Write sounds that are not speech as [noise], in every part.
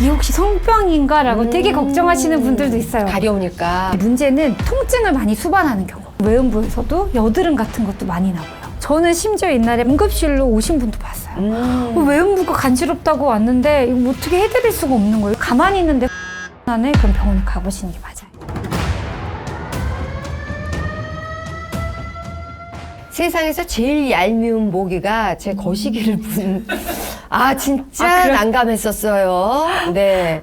이게 혹시 성병인가라고 음. 되게 걱정하시는 분들도 있어요. 가려우니까. 문제는 통증을 많이 수반하는 경우. 외음부에서도 여드름 같은 것도 많이 나고요. 저는 심지어 옛날에 응급실로 오신 분도 봤어요. 음. 어, 외음부가 간지럽다고 왔는데 이거 뭐 어떻게 해드릴 수가 없는 거예요. 가만히 있는데 [laughs] 안에 그럼 병원에 가보시는 게 맞아요. 세상에서 제일 얄미운 모기가 제 거시기를 분. [laughs] 아, 진짜 아, 그래? 난감했었어요. 네.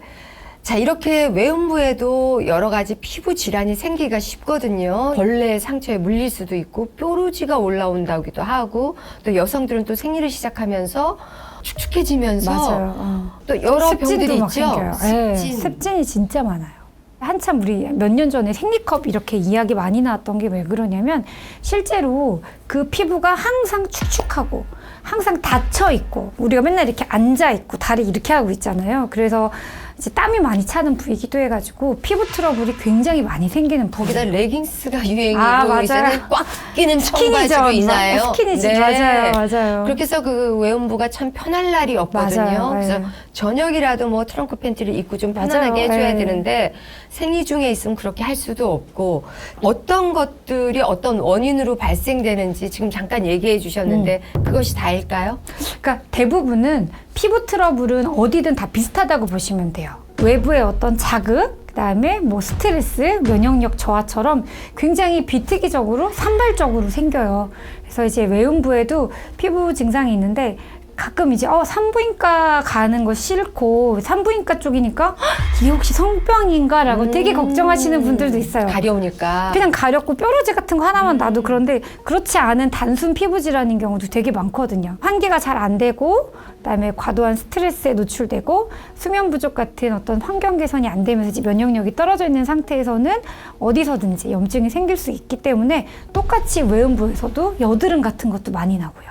자, 이렇게 외음부에도 여러 가지 피부 질환이 생기기가 쉽거든요. 벌레 상처에 물릴 수도 있고, 뾰루지가 올라온다기도 하고, 또 여성들은 또 생리를 시작하면서 축축해지면서 맞아요. 어. 또 여러 병들이 있죠. 네, 습진. 습진이 진짜 많아요. 한참 우리 몇 년 전에 생리컵 이렇게 이야기 많이 나왔던 게 왜 그러냐면 실제로 그 피부가 항상 축축하고 항상 닫혀 있고 우리가 맨날 이렇게 앉아 있고 다리 이렇게 하고 있잖아요. 그래서 이제 땀이 많이 차는 부위기도 해가지고 피부 트러블이 굉장히 많이 생기는 거기다 부위예요. 레깅스가 유행이고 아, 맞아요. 이제는 꽉 끼는 스키니죠. 청바지도 있나요? 스키니지 네. 맞아요, 맞아요. 그렇게 해서 그 외음부가 참 편할 날이 없거든요. 맞아요. 그래서 네. 저녁이라도 뭐 트렁크 팬티를 입고 좀 편안하게 맞아요. 해줘야 네. 되는데 생리 중에 있으면 그렇게 할 수도 없고 어떤 것들이 어떤 원인으로 발생되는지 지금 잠깐 얘기해 주셨는데 음. 그것이 다일까요? 그러니까 대부분은 피부 트러블은 어디든 다 비슷하다고 보시면 돼요. 외부의 어떤 자극, 그다음에 뭐 스트레스, 면역력 저하처럼 굉장히 비특이적으로 산발적으로 생겨요. 그래서 이제 외음부에도 피부 증상이 있는데 가끔 이제 어 산부인과 가는 거 싫고 산부인과 쪽이니까 "헉, 이게 혹시 성병인가라고 되게 음. 걱정하시는 분들도 있어요. 가려우니까. 그냥 가렵고 뾰루지 같은 거 하나만 놔도 그런데 그렇지 않은 단순 피부 질환인 경우도 되게 많거든요. 환기가 잘 안 되고 그다음에 과도한 스트레스에 노출되고 수면 부족 같은 어떤 환경 개선이 안 되면서 이제 면역력이 떨어져 있는 상태에서는 어디서든지 염증이 생길 수 있기 때문에 똑같이 외음부에서도 여드름 같은 것도 많이 나고요.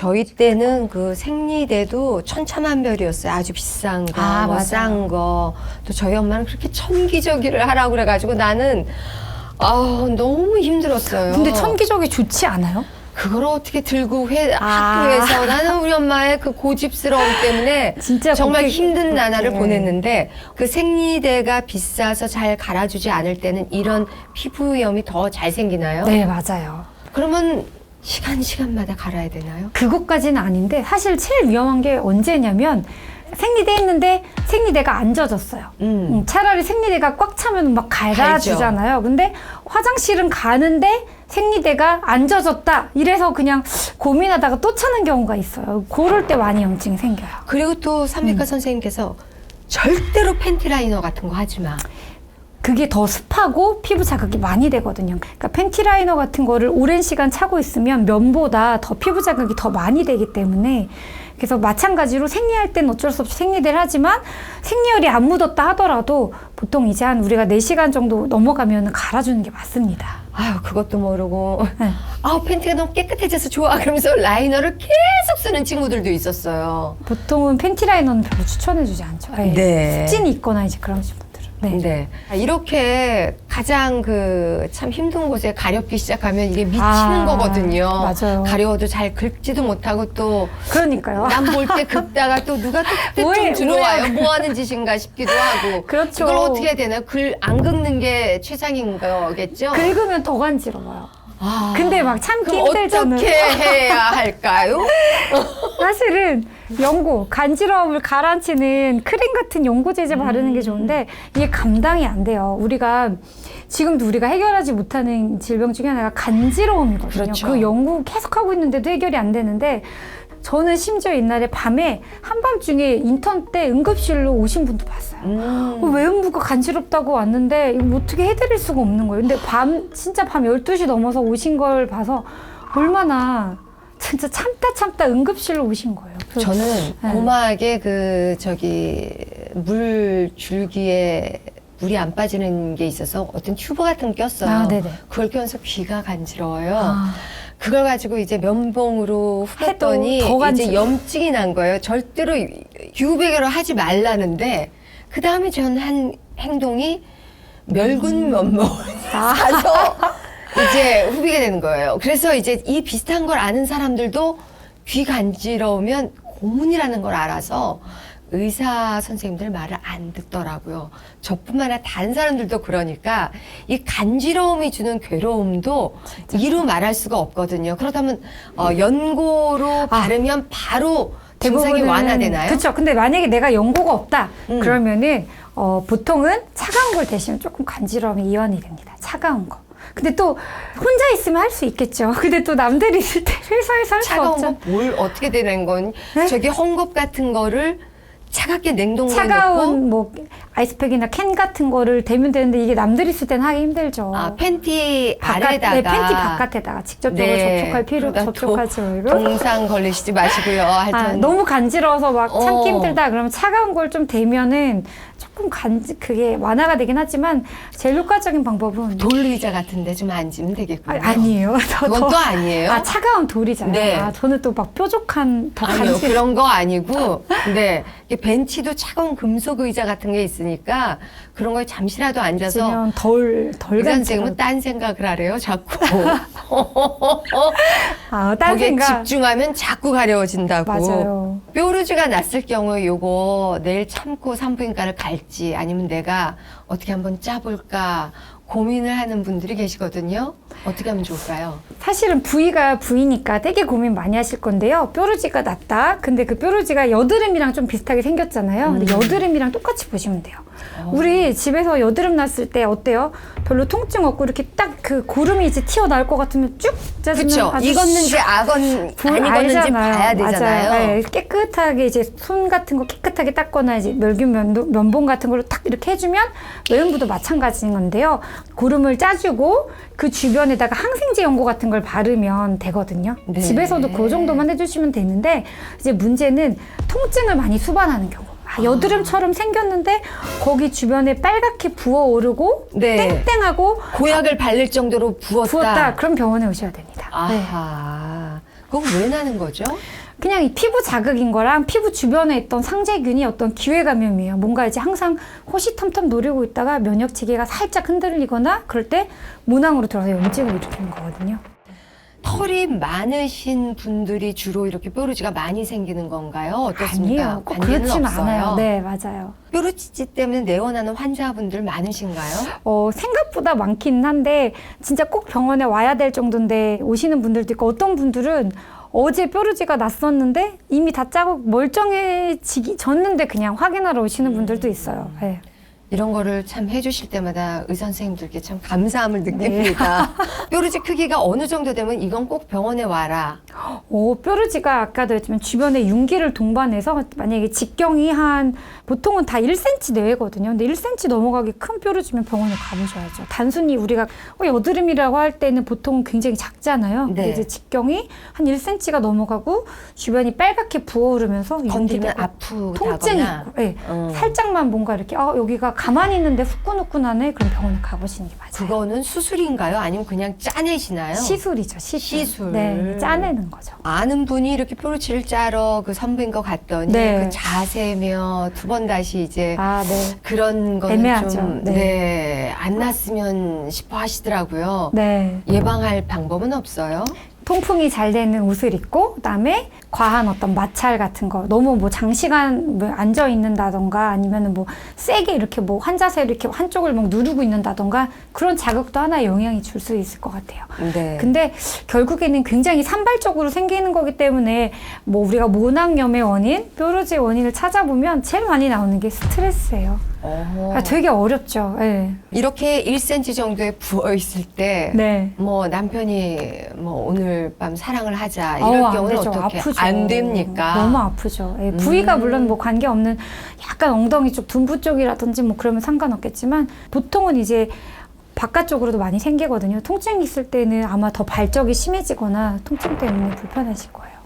저희 때는 그 생리대도 천차만별이었어요. 아주 비싼 거, 아, 뭐 맞아요. 싼 거. 또 저희 엄마는 그렇게 천기저기를 하라고 그래가지고 나는 아 너무 힘들었어요. 근데 천기저기 좋지 않아요? 그걸 어떻게 들고 회, 아. 학교에서 나는 우리 엄마의 그 고집스러움 때문에 [laughs] 진짜 정말 그렇게- 힘든 나날을 네. 보냈는데 그 생리대가 비싸서 잘 갈아주지 않을 때는 이런 피부염이 더 잘 생기나요? 네, 맞아요. 그러면 시간 시간마다 갈아야 되나요? 그것까지는 아닌데 사실 제일 위험한 게 언제냐면 생리대 했는데 생리대가 안 젖었어요. 음. 음, 차라리 생리대가 꽉 차면 막 갈아주잖아요. 근데 화장실은 가는데 생리대가 안 젖었다. 이래서 그냥 고민하다가 또 차는 경우가 있어요. 그럴 때 많이 염증이 생겨요. 그리고 또 음. 산부인과 선생님께서 절대로 팬티 라이너 같은 거 하지 마. 그게 더 습하고 피부 자극이 많이 되거든요. 그러니까 팬티 라이너 같은 거를 오랜 시간 차고 있으면 면보다 더 피부 자극이 더 많이 되기 때문에 그래서 마찬가지로 생리할 때는 어쩔 수 없이 생리대를 하지만 생리열이 안 묻었다 하더라도 보통 이제 한 우리가 4시간 정도 넘어가면 갈아주는 게 맞습니다. 아유 그것도 모르고 네. 아 팬티가 너무 깨끗해져서 좋아 그러면서 라이너를 계속 쓰는 친구들도 있었어요. 보통은 팬티 라이너는 별로 추천해주지 않죠. 네. 네. 습진이 있거나 이제 그런 분들은. 네. 네. 이렇게 가장 그 참 힘든 곳에 가렵기 시작하면 이게 미치는 아, 거거든요. 맞아요. 가려워도 잘 긁지도 못하고 또 그러니까요. 남 볼 때 [laughs] 긁다가 또 누가 또 그때 뭐해, 좀 들어와요. 뭐 하는 짓인가 싶기도 하고. [laughs] 그렇죠. 그걸 어떻게 해야 되나요? 글 안 긁는 게 최상인 거겠죠? 긁으면 더 간지러워요. 아, 근데 막 참기 힘들잖아요. 어떻게 해야 할까요? [laughs] 사실은 연고 간지러움을 가라앉히는 크림 같은 연고 제제 바르는 게 좋은데 이게 감당이 안 돼요. 우리가 지금도 우리가 해결하지 못하는 질병 중에 하나가 간지러움이거든요. 그렇죠. 그 연구 계속 하고 있는데도 해결이 안 되는데 저는 심지어 옛날에 밤에 한밤중에 인턴 때 응급실로 오신 분도 봤어요. 음. 어, 외음부가 간지럽다고 왔는데 이거 뭐 어떻게 해드릴 수가 없는 거예요. 근데 밤 진짜 밤 12시 넘어서 오신 걸 봐서 얼마나 진짜 참다 참다 응급실로 오신 거예요. 저는 네. 고마하게 그 저기 물 줄기에 물이 안 빠지는 게 있어서 어떤 튜브 같은 거 꼈어요. 아. 그걸 껴서 귀가 간지러워요. 아, 그걸 가지고 이제 면봉으로 간지러워. 이제 염증이 난 거예요. 절대로 유배결을 하지 말라는데 그 다음에 전 한 행동이 멸군 면봉을 아. 사서 이제 후비게 되는 거예요. 그래서 이제 이 비슷한 걸 아는 사람들도 귀 간지러우면 고문이라는 걸 알아서 의사 선생님들 말을 안 듣더라고요. 저뿐만 아니라 다른 사람들도 그러니까 이 간지러움이 주는 괴로움도 이루 말할 수가 없거든요. 그렇다면 어, 연고로 바르면 바로 증상이 완화되나요? 그렇죠. 근데 만약에 내가 연고가 없다. 음. 그러면은 어, 보통은 차가운 걸 대시면 조금 간지러움이 이완이 됩니다. 차가운 거. 근데 또 혼자 있으면 할 수 있겠죠. [laughs] 근데 또 남들이 있을 때 [laughs] 회사에서 할 수 차가운 없죠. 거뭘 어떻게 되는 건 네? 저기 헝겊 같은 거를 차갑게 냉동고에 넣고 차가운 뭐 아이스팩이나 캔 같은 거를 대면 되는데 이게 남들이 있을 땐 하기 힘들죠. 아, 팬티 바깥, 아래다가 네, 팬티 바깥에다가 직접적으로 네. 접촉할 필요 그러다 접촉하지 말고. 동상 걸리시지 마시고요. 하여튼 아, 너무 간지러워서 막 어. 참기 힘들다 그러면 차가운 걸 좀 대면은 조금 간지 그게 완화가 되긴 하지만 제일 효과적인 방법은 돌의자 같은데 좀 앉으면 되겠군요. 아, 니에요 [laughs] 그건 또 아니에요? 아 차가운 돌이잖아요. 네. 아, 저는 또 막 뾰족한 더 아니요 간지. 그런 거 아니고 네 이게 [laughs] 벤치도 차가운 금속 의자 같은 게 있으니까 그런 거에 잠시라도 앉아서 덜덜. 선생님은 딴 생각을 하래요 자꾸 [laughs] 아, 딴 거기에 생각. 집중하면 자꾸 가려워진다고 맞아요. 뾰루지가 났을 경우에 요거 내일 참고 산부인과를 갈지 아니면 내가 어떻게 한번 짜볼까 고민을 하는 분들이 계시거든요 어떻게 하면 좋을까요? 사실은 부위가 부위니까 되게 고민 많이 하실 건데요. 뾰루지가 났다. 근데 그 뾰루지가 여드름이랑 좀 비슷하게 생겼잖아요. 근데 음. 여드름이랑 똑같이 보시면 돼요. 어. 우리 집에서 여드름 났을 때 어때요? 별로 통증 없고 이렇게 딱 그 고름이 이제 튀어나올 것 같으면 쭉 짜주면 그쵸 아주 익었는지 악은 부- 안 익었는지. 봐야 되잖아요 맞아요. 네, 깨끗하게 이제 손 같은 거 깨끗하게 닦거나 이제 멸균 면, 면봉 같은 걸로 탁 이렇게 해주면 외음부도 마찬가지인 건데요. 고름을 짜주고 그 주변에다가 항생제 연고 같은 걸 바르면 되거든요. 네. 집에서도 그 정도만 해주시면 되는데 이제 문제는 통증을 많이 수반하는 경우. 아, 여드름처럼 생겼는데 거기 주변에 빨갛게 부어오르고 네. 땡땡하고 고약을 바를 정도로 부었다. 부었다. 그럼 병원에 오셔야 됩니다. 네. 아하. 그건 왜 나는 거죠? 그냥 이 피부 자극인 거랑 피부 주변에 있던 상재균이 어떤 기회 감염이에요. 뭔가 이제 항상 호시탐탐 노리고 있다가 면역 체계가 살짝 흔들리거나 그럴 때 문항으로 들어서 염증을 일으키는 거거든요. 털이 많으신 분들이 주로 이렇게 뾰루지가 많이 생기는 건가요? 어떻습니까? 아니에요. 꼭 관계는 그렇진 없어요. 않아요. 네, 맞아요. 뾰루지 때문에 내원하는 환자분들 많으신가요? 어, 생각보다 많기는 한데 진짜 꼭 병원에 와야 될 정도인데 오시는 분들도 있고 어떤 분들은 어제 뾰루지가 났었는데 이미 다 짜고 멀쩡해지기 졌는데 그냥 확인하러 오시는 분들도 있어요. 네. 이런 거를 참 해주실 때마다 의사 선생님들께 참 감사함을 느낍니다. 뾰루지 크기가 어느 정도 되면 이건 꼭 병원에 와라. 오, 뾰루지가 아까도 했지만 주변에 윤기를 동반해서 만약에 직경이 한 보통은 다 1cm 내외거든요. 근데 1cm 넘어가기 큰 뾰루지면 병원에 가보셔야죠. 단순히 우리가 어, 여드름이라고 할 때는 보통 굉장히 작잖아요. 근데 네. 이제 직경이 한 1cm가 넘어가고 주변이 빨갛게 부어오르면서 윤기가 아프다거나. 통증이 있고, 네. 음. 살짝만 뭔가 이렇게 아 여기가 가만히 있는데 후끈후끈하네. 그럼 병원에 가보시는 게 맞아요. 그거는 수술인가요? 아니면 그냥 짜내시나요? 시술이죠, 시술. 시술. 네, 짜내는 거죠. 아는 분이 이렇게 뾰루치를 짜러 그 산부인과 갔더니 네. 그 자세며 두 번 다시 이제 아, 네. 그런 거는 애매하죠. 좀 네. 네. 안 났으면 싶어 하시더라고요. 네. 예방할 방법은 없어요? 통풍이 잘 되는 옷을 입고 그다음에 과한 어떤 마찰 같은 거 너무 뭐 장시간 뭐 앉아 있는다던가 아니면은 뭐 세게 이렇게 뭐 환자세로 이렇게 한쪽을 막 누르고 있는다던가 그런 자극도 하나의 영향이 줄 수 있을 것 같아요. 네. 근데 결국에는 굉장히 산발적으로 생기는 거기 때문에 뭐 우리가 모낭염의 원인, 뾰루지의 원인을 찾아보면 제일 많이 나오는 게 스트레스예요. 아, 되게 어렵죠. 네. 이렇게 1cm 정도에 부어 있을 때, 네. 뭐 남편이 뭐 오늘 밤 사랑을 하자 이럴 어우, 안 경우는. 어떻게 아프죠. 안 됩니까? 너무 아프죠. 예, 부위가 음. 물론 뭐 관계 없는 약간 엉덩이 쪽, 둔부 쪽이라든지 뭐 그러면 상관없겠지만 보통은 이제 바깥쪽으로도 많이 생기거든요. 통증이 있을 때는 아마 더 발적이 심해지거나 통증 때문에 불편하실 거예요.